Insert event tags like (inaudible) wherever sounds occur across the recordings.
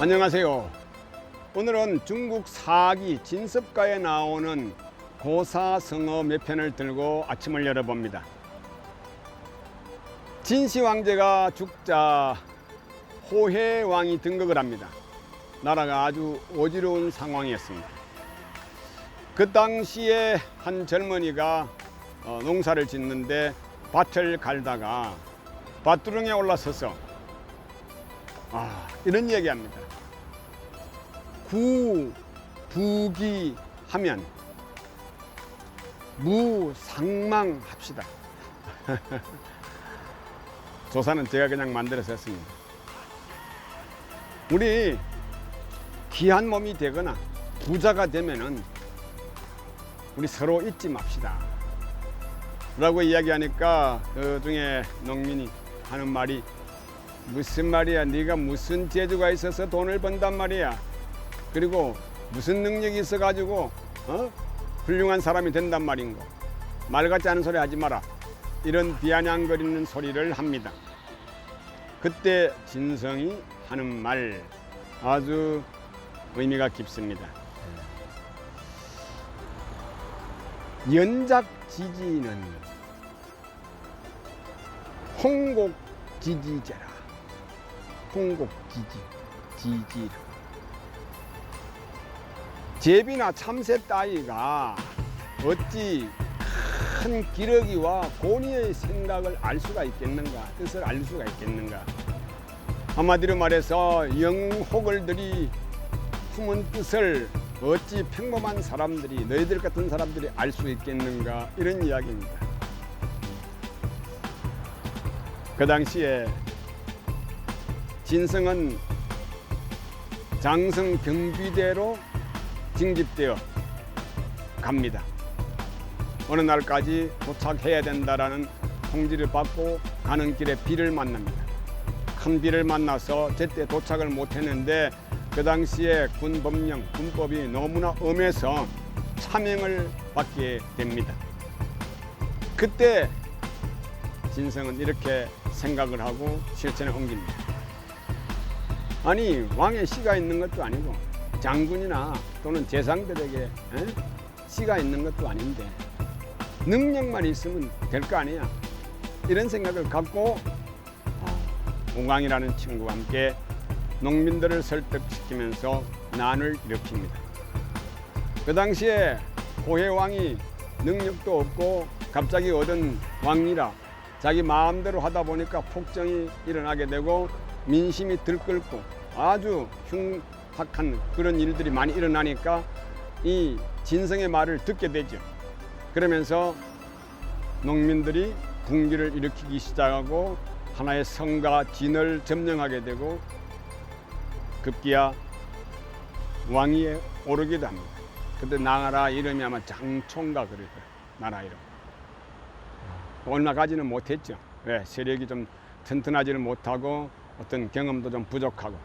안녕하세요. 오늘은 중국 사기 진습가에 나오는 고사성어 몇 편을 들고 아침을 열어봅니다. 진시 왕제가 죽자 호해 왕이 등극을 합니다. 나라가 아주 어지러운 상황이었습니다. 그 당시에 한 젊은이가 어, 농사를 짓는데 밭을 갈다가 밭두렁에 올라서서 아, 이런 얘기합니다. 구, 부기 하면 무상망합시다. (laughs) 조사는 제가 그냥 만들어서 했습니다. 우리 귀한 몸이 되거나 부자가 되면은 우리 서로 잊지 맙시다. 라고 이야기하니까 그 중에 농민이 하는 말이 무슨 말이야? 네가 무슨 재주가 있어서 돈을 번단 말이야? 그리고 무슨 능력이 있어 가지고 어? 훌륭한 사람이 된단 말인고 말 같지 않은 소리 하지 마라. 이런 비아냥거리는 소리를 합니다. 그때 진성이 하는 말 아주 의미가 깊습니다. 연작 지지는 홍곡 지지제라 홍곡지지 지지라 제비나 참새 따위가 어찌 큰 기러기와 고니의 생각을 알 수가 있겠는가 뜻을 알 수가 있겠는가 한마디로 말해서 영호걸들이 품은 뜻을 어찌 평범한 사람들이 너희들 같은 사람들이 알 수 있겠는가 이런 이야기입니다. 그 당시에 진성은 장성 경비대로 징집되어 갑니다. 어느 날까지 도착해야 된다라는 통지를 받고 가는 길에 비를 만납니다. 큰 비를 만나서 제때 도착을 못했는데 그 당시에 군 법령, 군법이 너무나 엄해서 차명을 받게 됩니다. 그때 진성은 이렇게 생각을 하고 실천에 옮깁니다. 아니 왕의 씨가 있는 것도 아니고 장군이나 또는 제상들에게 에? 씨가 있는 것도 아닌데 능력만 있으면 될 거 아니야 이런 생각을 갖고 옹왕이라는 친구와 함께 농민들을 설득시키면서 난을 일으킵니다. 그 당시에 호해왕이 능력도 없고 갑자기 얻은 왕이라 자기 마음대로 하다 보니까 폭정이 일어나게 되고 민심이 들끓고 아주 흉악한 그런 일들이 많이 일어나니까 이 진성의 말을 듣게 되죠. 그러면서 농민들이 군기를 일으키기 시작하고 하나의 성과 진을 점령하게 되고 급기야 왕위에 오르기도 합니다. 그때 나라 이름이 아마 장총가 그럴 거예요. 나라 이름. 얼마 가지는 못했죠. 왜? 세력이 좀 튼튼하지는 못하고 어떤 경험도 좀 부족하고.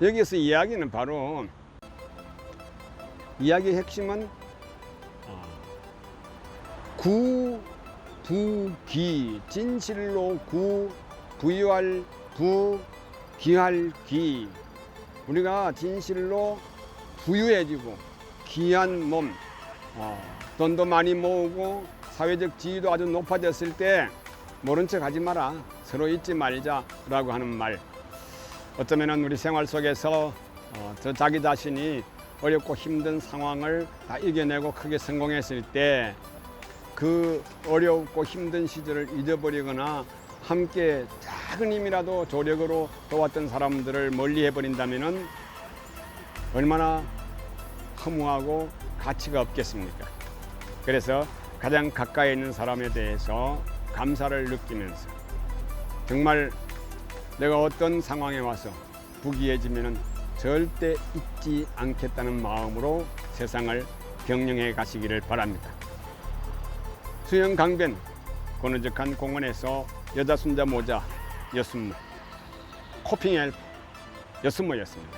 여기서 이야기는 바로 이야기의 핵심은 어, 구, 부, 기, 진실로 구, 부유할 부, 귀할 귀. 우리가 진실로 부유해지고 귀한 몸, 어, 돈도 많이 모으고 사회적 지위도 아주 높아졌을 때 모른 척 하지 마라. 서로 잊지 말자라고 하는 말. 어쩌면 우리 생활 속에서 어, 저 자기 자신이 어렵고 힘든 상황을 다 이겨내고 크게 성공했을 때 그 어렵고 힘든 시절을 잊어버리거나 함께 작은 힘이라도 조력으로 도왔던 사람들을 멀리 해버린다면 얼마나 허무하고 가치가 없겠습니까? 그래서 가장 가까이 있는 사람에 대해서 감사를 느끼면서 정말 내가 어떤 상황에 와서 부귀해지면 절대 잊지 않겠다는 마음으로 세상을 경영해 가시기를 바랍니다. 수영 강변 고느적한 공원에서 여자 순자 모자 여순모 코핑 엘프 여순모였습니다.